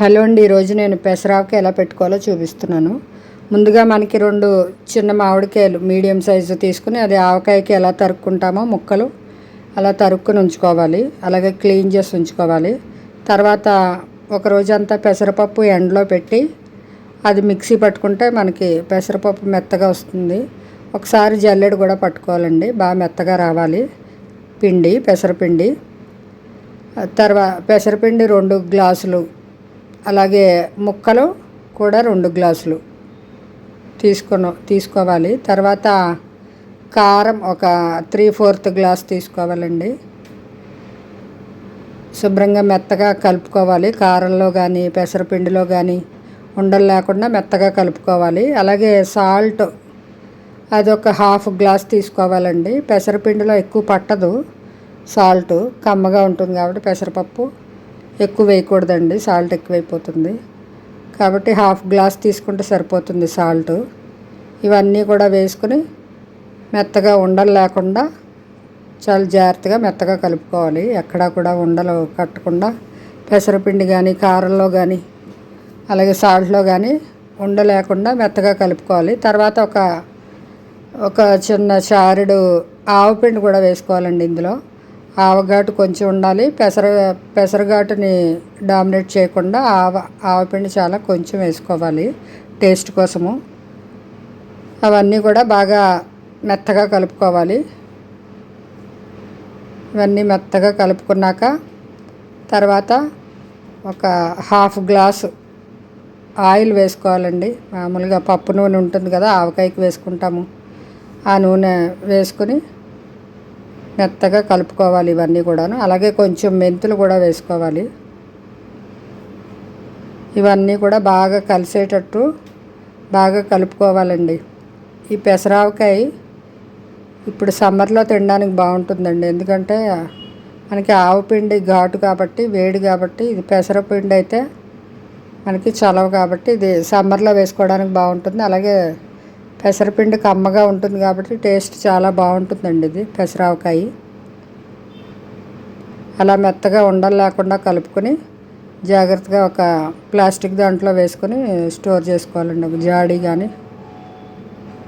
Hello అండి ఈరోజు నేను పెసరాకు ఎలా పెట్టుకోవాలో చూపిస్తున్నాను. ముందుగా మనకి రెండు చిన్న మామిడికాయలు మీడియం సైజు తీసుకుని అది ఆవకాయకి ఎలా తరుక్కుంటామో ముక్కలు అలా తరుక్కుని ఉంచుకోవాలి. అలాగే క్లీన్ చేసి ఉంచుకోవాలి. తర్వాత ఒక రోజంతా పెసరపప్పు ఎండలో పెట్టి అది మిక్సీ పట్టుకుంటే మనకి పెసరపప్పు మెత్తగా వస్తుంది. ఒకసారి జల్లెడు కూడా పట్టుకోవాలండి బాగా మెత్తగా రావాలి. పిండి పెసరపిండి. తర్వాత పెసరపిండి రెండు గ్లాసులు అలాగే ముక్కలు కూడా రెండు గ్లాసులు తీసుకుని తీసుకోవాలి. తర్వాత కారం ఒక త్రీ ఫోర్త్ గ్లాస్ తీసుకోవాలండి. శుభ్రంగా మెత్తగా కలుపుకోవాలి. కారంలో కానీ పెసరపిండిలో కానీ ఉండలు లేకుండా మెత్తగా కలుపుకోవాలి. అలాగే సాల్ట్ అది ఒక హాఫ్ గ్లాస్ తీసుకోవాలండి. పెసరపిండిలో ఎక్కువ పట్టదు సాల్ట్ కమ్మగా ఉంటుంది కాబట్టి పెసరపప్పు. ఎక్కువ వేయకూడదండి సాల్ట్ ఎక్కువైపోతుంది. కాబట్టి హాఫ్ గ్లాస్ తీసుకుంటే సరిపోతుంది సాల్ట్. ఇవన్నీ కూడా వేసుకుని మెత్తగా ఉండలు లేకుండా చాలా జాగ్రత్తగా మెత్తగా కలుపుకోవాలి. ఎక్కడా కూడా ఉండలు కట్టకుండా పెసరపిండి కానీ కారంలో కానీ అలాగే సాల్ట్లో కానీ ఉండ లేకుండా మెత్తగా కలుపుకోవాలి. తర్వాత ఒక ఒక చిన్న చారుడు ఆవపిండి కూడా వేసుకోవాలండి ఇందులో. ఆవఘాటు కొంచెం ఉండాలి. పెసర పెసరఘాటుని డామినేట్ చేయకుండా ఆవ ఆవపిండి చాలా కొంచెం వేసుకోవాలి. టేస్ట్ కోసము. అవన్నీ కూడా బాగా మెత్తగా కలుపుకోవాలి. ఇవన్నీ మెత్తగా కలుపుకున్నాక తర్వాత ఒక హాఫ్ గ్లాసు ఆయిల్ వేసుకోవాలండి. మామూలుగా పప్పు నూనె ఉంటుంది కదా ఆవకాయకి వేసుకుంటాము. ఆ నూనె వేసుకుని మెత్తగా కలుపుకోవాలి ఇవన్నీ కూడాను. అలాగే కొంచెం మెంతులు కూడా వేసుకోవాలి. ఇవన్నీ కూడా బాగా కలిసేటట్టు బాగా కలుపుకోవాలండి. ఈ పెసరావకాయ ఇప్పుడు సమ్మర్లో తినడానికి బాగుంటుందండి. ఎందుకంటే మనకి ఆవు పిండి ఘాటు కాబట్టి వేడి కాబట్టి ఇది పెసరపిండి అయితే మనకి చలవ కాబట్టి ఇది సమ్మర్లో వేసుకోవడానికి బాగుంటుంది. అలాగే పెసరపిండి కమ్మగా ఉంటుంది కాబట్టి టేస్ట్ చాలా బాగుంటుందండి ఇది పెసరావకాయ. అలా మెత్తగా ఉండలు లేకుండా కలుపుకొని జాగ్రత్తగా ఒక ప్లాస్టిక్ దాంట్లో వేసుకొని స్టోర్ చేసుకోవాలండి. ఒక జాడీ కానీ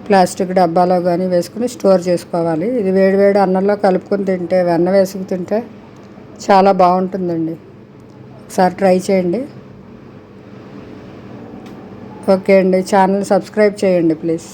ప్లాస్టిక్ డబ్బాలో కానీ వేసుకుని స్టోర్ చేసుకోవాలి. ఇది వేడివేడి అన్నంలో కలుపుకొని తింటే వెన్న వేసుకు తింటే చాలా బాగుంటుందండి. ఒకసారి ట్రై చేయండి. ఓకే అండి. ఛానల్ సబ్స్క్రైబ్ చేయండి ప్లీజ్.